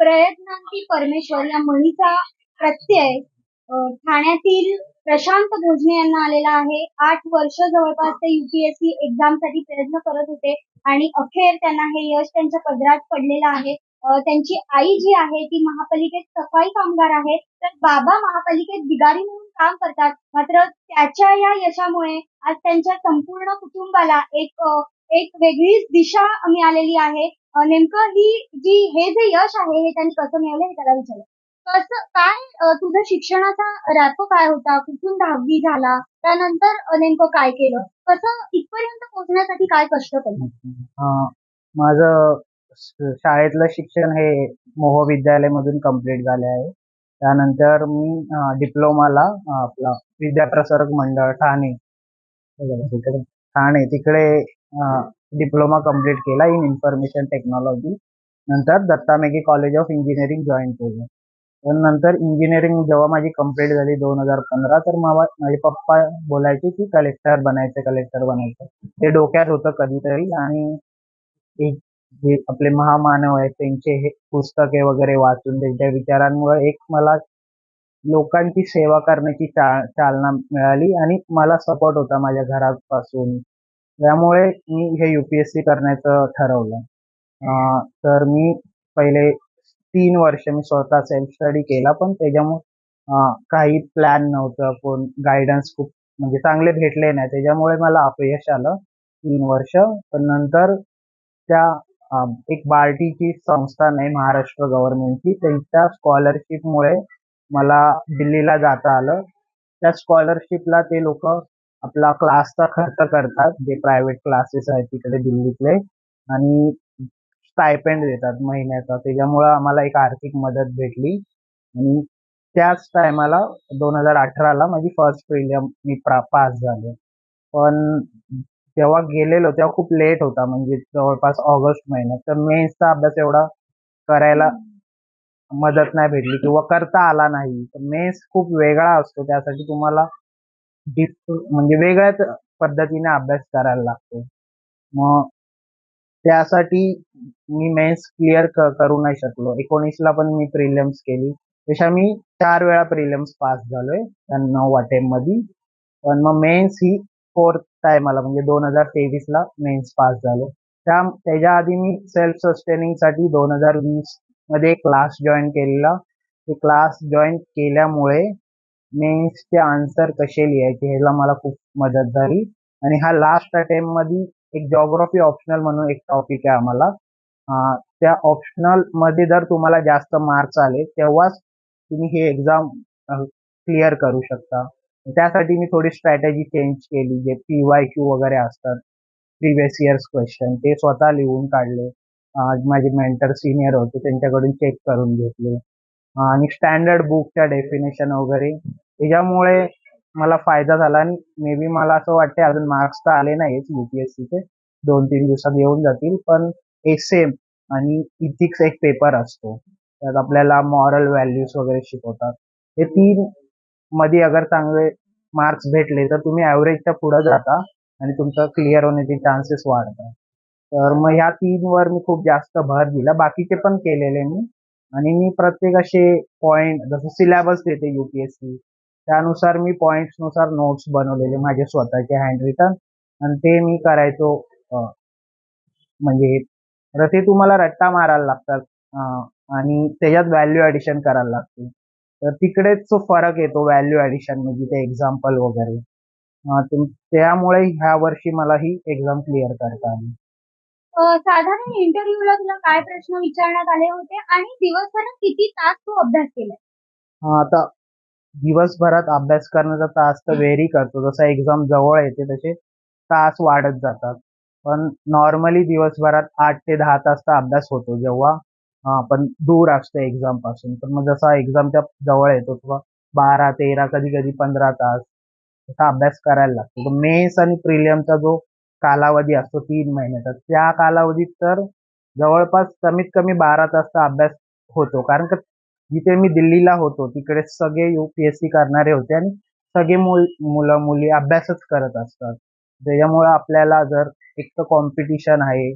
प्रयत्नांती परमेश्वर या म्हणीचा प्रत्यय ठाण्यातील प्रशांत भोजने यांना आलेला आहे. आठ वर्ष जवळपास ते युपीएससी एक्झामसाठी प्रयत्न करत होते आणि अखेर त्यांना हे यश त्यांच्या पदरात पडलेलं आहे. त्यांची आई जी आहे ती महापालिकेत सफाई कामगार आहे. तर बाबा महापालिकेत बिगारी म्हणून काम करतात. मात्र त्याच्या या यशामुळे आज त्यांच्या संपूर्ण कुटुंबाला एक एक वेगळीच दिशा मिळालेली आहे. नेमकं ही जी हे जे यश आहे हे त्यांनी कसं मिळवलं हे त्याला विचारलं. कसं काय तुझं शिक्षणाचा रॅप काय होता? कुठून दहावी झाला? त्यानंतर नेमकं काय केलं? कसं इथपर्यंत पोहोचण्यासाठी काय कष्ट केलं? माझं शाळेतलं शिक्षण हे मोह विद्यालयमधून कंप्लीट झाले आहे. त्यानंतर मी डिप्लोमाला आपला विद्याप्रसारक मंडळ ठाणे. ठाणे तिकडे डिप्लोमा कंप्लीट केला इन इन्फॉर्मेशन टेक्नॉलॉजी नंतर Datta Meghe college of engineering join केलं. पण नंतर इंजिनिअरिंग जेव्हा माझी कंप्लीट झाली दोन हजार पंधरा तर मामा माझे पप्पा बोलायचे की कलेक्टर बनायचं कलेक्टर बनायचं. ते डोक्यात होतं कधीतरी आणि एक जे आपले महामानव आहेत त्यांचे हे पुस्तके वगैरे वाचून त्यांच्या विचारांमुळे एक मला लोकांची सेवा करण्याची चा चालना मिळाली आणि मला सपोर्ट होता माझ्या घरापासून. त्यामुळे मी हे युपीएससी करण्याचं ठरवलं. तर मी पहिले तीन वर्ष मी स्वतः सेल्फ स्टडी केला पण त्याच्यामुळे काही प्लॅन नव्हतं. कोण गायडन्स खूप म्हणजे चांगले भेटले नाही. त्याच्यामुळे मला अपयश आलं तीन वर्ष. पण नंतर त्या एक बार्टीची संस्था नाही महाराष्ट्र गव्हर्नमेंटची त्यांच्या स्कॉलरशिपमुळे मला दिल्लीला जाता आलं. त्या स्कॉलरशिपला ते लोक आपला क्लासचा खर्च करतात जे प्रायव्हेट क्लासेस आहेत तिकडे दिल्लीतले. आणि स्टायपेंड देतात महिन्याचा. त्याच्यामुळं आम्हाला एक आर्थिक मदत भेटली. आणि त्याच टायमाला दोन हजार अठराला माझी फर्स्ट प्रिलियम मी प्रा पास झाले. पण जेव्हा गेलेलो तेव्हा खूप लेट होता. म्हणजे जवळपास ऑगस्ट महिन्यात. तर मेन्सचा अभ्यास एवढा करायला मदत नाही भेटली किंवा करता आला नाही. तर मेन्स खूप वेगळा असतो. त्यासाठी तुम्हाला डिफ म्हणजे वेगळ्याच पद्धतीने अभ्यास करायला लागतो. मग त्यासाठी मी मेन्स क्लिअर करू नाही शकलो. एकोणीसला पण मी प्रिलियम्स केली. तशा मी चार वेळा प्रिलियम्स पास झालोय. त्या नऊ अटेम्पमध्ये पण मग मेन्स ही फोर्थ टायमाला म्हणजे दोन हजार तेवीसला मेन्स पास झालो. त्या त्याच्या आधी मी सेल्फ सस्टेनिंगसाठी दोन हजार वीसमध्ये क्लास जॉईन केलेला. ते क्लास जॉईन केल्यामुळे मेन्सचे आन्सर कसे लिहायचे ह्याला मला खूप मदत झाली. आणि हा लास्ट अटेम्पमध्ये एक जॉग्राफी ऑप्शनल म्हणून एक टॉपिक आहे आम्हाला. त्या ऑप्शनलमध्ये जर तुम्हाला जास्त मार्क्स आले तेव्हाच तुम्ही हे एक्झाम क्लिअर करू शकता. त्यासाठी मी थोडी स्ट्रॅटेजी चेंज केली जे पी वाय क्यू वगैरे असतात प्रिव्हियस इयर्स क्वेश्चन ते स्वतः लिहून काढले. माझे मेंटर सिनियर होते त्यांच्याकडून चेक करून घेतले. आणि स्टँडर्ड बुकच्या डेफिनेशन वगैरे. त्याच्यामुळे मला फायदा झाला आणि मे बी मला असं वाटते अजून मार्क्स तर आले नाहीत युपीएससीचे दोन तीन दिवसात येऊन जातील पण एस एम आणि इथिक्स एक पेपर असतो. त्यात आपल्याला मॉरल व्हॅल्यूज वगैरे शिकवतात. हे तीन मध्ये अगर चांगले मार्क्स भेटले तर तुम्ही ॲव्हरेजच्या पुढे जाता आणि तुमचं क्लिअर होण्याचे चान्सेस वाढतात. तर मग ह्या तीन वर मी खूप जास्त भर दिला. बाकीचे पण केलेले मी. आणि मी प्रत्येक असे पॉइंट जसं सिलेबस देते युपीएससी त्यानुसार मी points नुसार नोट्स बनवलेले माझे स्वतःचे हँड रिटर्न आणि ते मी करायचो म्हणजे तर ते तुम्हाला रट्टा मारायला लागतात आणि त्याच्यात व्हॅल्यू ऍडिशन करायला लागते. तर तिकडेच तो फरक येतो व्हॅल्यू ऍडिशन म्हणजे ते एक्झाम्पल वगैरे. त्यामुळे ह्या वर्षी मला ही एक्झाम क्लिअर करता आली. साधारण इंटरव्ह्यूला तुला काय प्रश्न विचारण्यात आले होते आणि दिवसभरात किती तास तू अभ्यास केला हा, आता दिवसभरात अभ्यास करण्याचा तास तर व्हेरी करतो. जसं एक्झाम जवळ येते तसे तास वाढत जातात. पण नॉर्मली दिवसभरात आठ ते दहा तास तर अभ्यास होतो. जेव्हा अं, आपण दूर असतो एक्झामपासून. तर मग जसा एक्झामच्या जवळ येतो तेव्हा बारा तेरा कधी कधी पंधरा तास तसा अभ्यास करायला लागतो. मेन्स आणि प्रिलियमचा जो कालावधी असतो तीन महिन्याचा त्या कालावधीत तर जवळपास कमीत कमी बारा तासचा अभ्यास होतो. कारण का जिथे मी दिल्लीला होतो तिकडे सगळे युपीएससी करणारे होते आणि सगळे मुल मुलं मुली अभ्यासच करत असतात. त्याच्यामुळं आपल्याला जर एक तर कॉम्पिटिशन आहे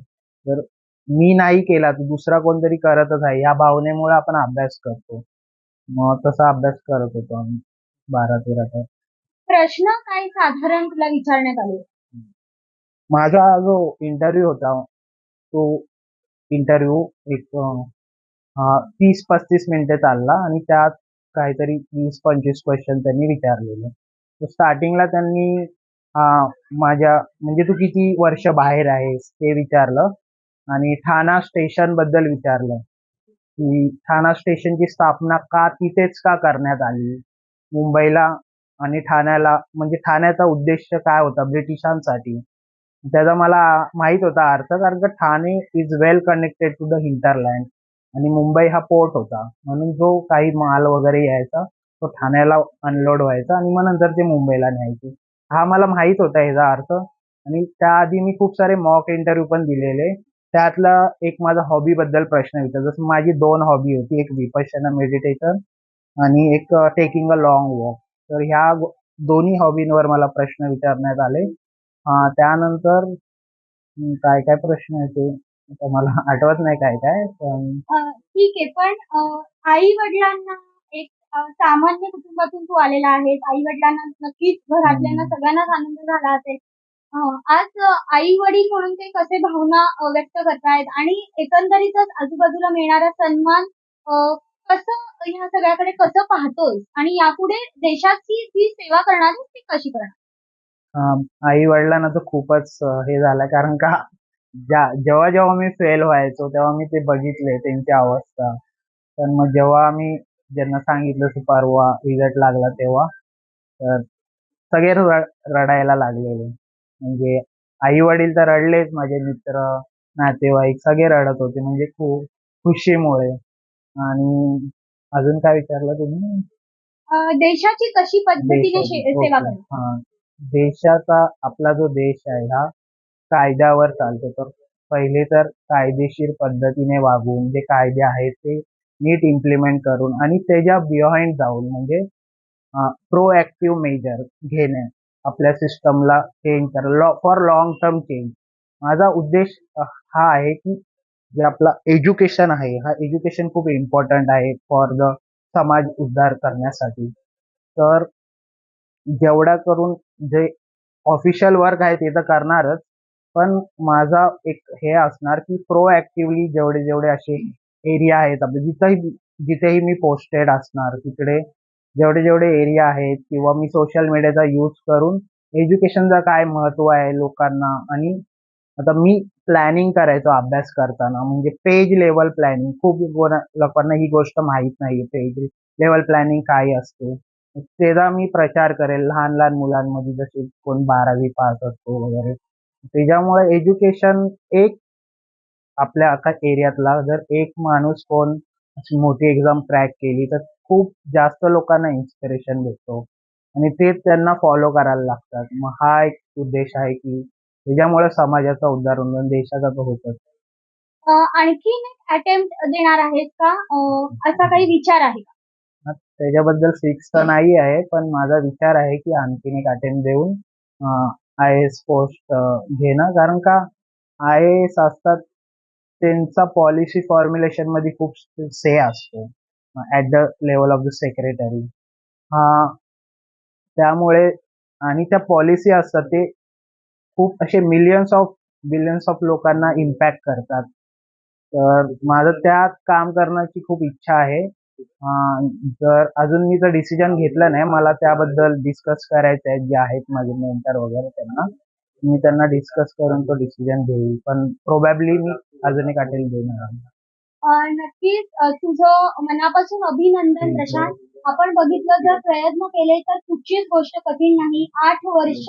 जर मी नाही केला तर दुसरा कोणतरी करतच आहे. या भावनेमुळे आपण अभ्यास करतो. मग तसा अभ्यास करत होतो आम्ही. बारा तेरा तास. प्रश्न काही साधारण तुला विचारण्यात आले. माझा जो इंटरव्ह्यू होता तो इंटरव्ह्यू एक तीस पस्तीस मिनिटे चालला आणि त्यात काहीतरी वीस पंचवीस क्वेश्चन त्यांनी विचारलेले. तर स्टार्टिंगला त्यांनी माझ्या म्हणजे तू किती वर्ष बाहेर आहेस ते विचारलं आणि ठाणा स्टेशनबद्दल विचारलं. की ठाणा स्टेशनची स्थापना का तिथेच का करण्यात आली? मुंबईला आणि ठाण्याला म्हणजे ठाण्याचा उद्देश काय होता ब्रिटिशांसाठी? त्याचा मला माहीत होता अर्थ कारण का Thane is well connected to the hinterland आणि मुंबई हा पोर्ट होता. म्हणून जो काही माल वगैरे यायचा तो ठाण्याला अनलोड व्हायचा आणि मग नंतर ते मुंबईला न्यायचे. हा मला माहीत होता ह्याचा अर्थ. आणि त्याआधी मी खूप सारे मॉक इंटरव्ह्यू पण दिलेले. त्यातला एक माझा हॉबी बद्दल प्रश्न विचार जसं माझी दोन हॉबी होती एक विपश्यना मेडिटेशन आणि एक टेकिंग अ लॉंग वॉक तर ह्या दोन्ही हॉबींवर मला प्रश्न विचारण्यात आले. त्यानंतर काय काय प्रश्न आता मला आठवत नाही काय काय पण ठीक आहे पण आई वडिलांना एक सामान्य कुटुंबातून तू आलेला आहेस. आई वडिलांना नक्कीच घरातल्यांना. सगळ्यांनाच आनंद झाला असेल. आज आई वडील म्हणून ते कसे भावना व्यक्त करतायत आणि एकंदरीतच आजूबाजूला मिळणारा सन्मान कसं ह्या सगळ्याकडे कसं पाहतोय आणि यापुढे देशाची जी सेवा करणार ती कशी करणार? आई वडिलांना तर खूपच हे झालं. कारण का ज्या जेव्हा जेव्हा मी फेल व्हायचो तेव्हा मी ते बघितले त्यांची अवस्था. पण मग जेव्हा आम्ही ज्यांना सांगितलं की परवा रिझल्ट लागला तेव्हा तर सगळे रड- रडायला लागलेले. म्हणजे आई वडील तर रडलेच माझे मित्र नातेवाईक सगळे रडत होते म्हणजे खूप खुशीमुळे. आणि अजून काय विचारलं तुम्ही? देशाची कशी पद्धतीने. सेवा ओके. देशाचा आपला जो देश आहे हा कायद्यावर चालतो. तर पहिले तर कायदेशीर पद्धतीने वागून जे कायदे आहेत ते नीट इम्प्लिमेंट करून आणि त्याच्या बिहाइंड जाऊन म्हणजे प्रोएक्टिव्ह मेजर घेणे आपल्या सिस्टमला चेंज करा फॉर लॉंग टर्म चेंज माझा उद्देश हा आहे की जे आपला एज्युकेशन आहे हा एज्युकेशन खूप इम्पॉर्टंट आहे फॉर द समाज उद्धार करण्यासाठी. तर जेवढा करून जे ऑफिशियल वर्क आहे ते तर करणारच. पण माझा एक हे असणार की प्रो ऍक्टिव्हली जेवढे जेवढे असे एरिया आहेत आपले जिथेही जिथेही मी पोस्टेड असणार तिकडे जेवढे जेवढे एरिया आहेत किंवा मी सोशल मीडियाचा यूज करून एज्युकेशनचं काय महत्त्व आहे लोकांना आणि आता मी प्लॅनिंग करायचो अभ्यास करताना म्हणजे पेज लेवल प्लॅनिंग खूप लोकांना ही गोष्ट माहीत नाही पेज लेवल प्लॅनिंग काय असते? त्याचा मी प्रचार करेल लहान लहान मुलांमध्ये जसे कोण बारावी पास असतो वगैरे. त्याच्यामुळे एज्युकेशन एक आपल्या अख्खा एरियातला जर एक माणूस कोण मोठी एक्झाम क्रॅक केली तर खूप जास्त लोकांना इन्स्पिरेशन भेटतो. आणि ते त्यांना फॉलो करायला लागतात. मग हा एक उद्देश आहे की त्याच्यामुळे समाजाचा उद्धार होऊन देशाचा तो होतच. आणखी अटेम्प्ट देणार आहेस का? असा काही विचार आहे का? त्याच्याबद्दल फिक्स तर नाही आहे पण माझा विचार आहे की आणखीन एक अटेम्प्ट देऊन आय एस पोस्ट घेणं. कारण का आय एस असतात त्यांचा पॉलिसी फॉर्म्युलेशनमध्ये खूप से असतो at the level of the secretary हा त्यामुळे आणि त्या पॉलिसी असतात ते खूप असे मिलियन्स ऑफ बिलियन्स ऑफ लोकांना इम्पॅक्ट करतात. तर माझं त्यात काम करण्याची खूप इच्छा आहे. जर अजून मी जर डिसिजन घेतलं नाही. मला त्याबद्दल डिस्कस करायचं आहे जे आहेत माझे मेंटर वगैरे त्यांना. मी त्यांना डिस्कस करून तो डिसिजन घेईल. पण प्रोबॅबली मी अजून एक अटेम्प्ट देणार आहे. नक्कीच. तुझं मनापासून अभिनंदन. प्रशांत. आपण बघितलं जर प्रयत्न केले तर कुठचीच गोष्ट कठीण नाही. आठ वर्ष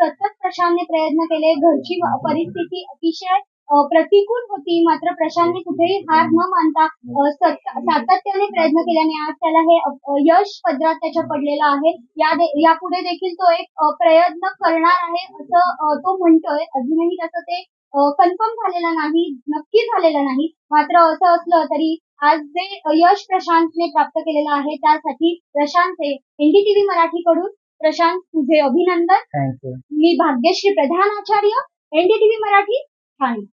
सतत प्रशांतने प्रयत्न केले. घरची परिस्थिती अतिशय प्रतिकूल होती. मात्र प्रशांतने कुठेही हार न मानता सातत्याने प्रयत्न केल्याने आज त्याला हे यश पदरात त्याच्या पडलेलं आहे. या दे- यापुढे देखील तो एक प्रयत्न करणार आहे असं तो म्हणतोय. अजूनही त्याचं ते कन्फर्म झालेलं नाही नक्की झालेलं नाही. मात्र असं असलं तरी आज जे यश प्रशांतने प्राप्त केलेलं आहे त्यासाठी प्रशांत हे एनडीटीव्ही मराठीकडून प्रशांत तुझे अभिनंदन. मी भाग्यश्री प्रधान आचार्य एनडीटीव्ही मराठी ठाणे.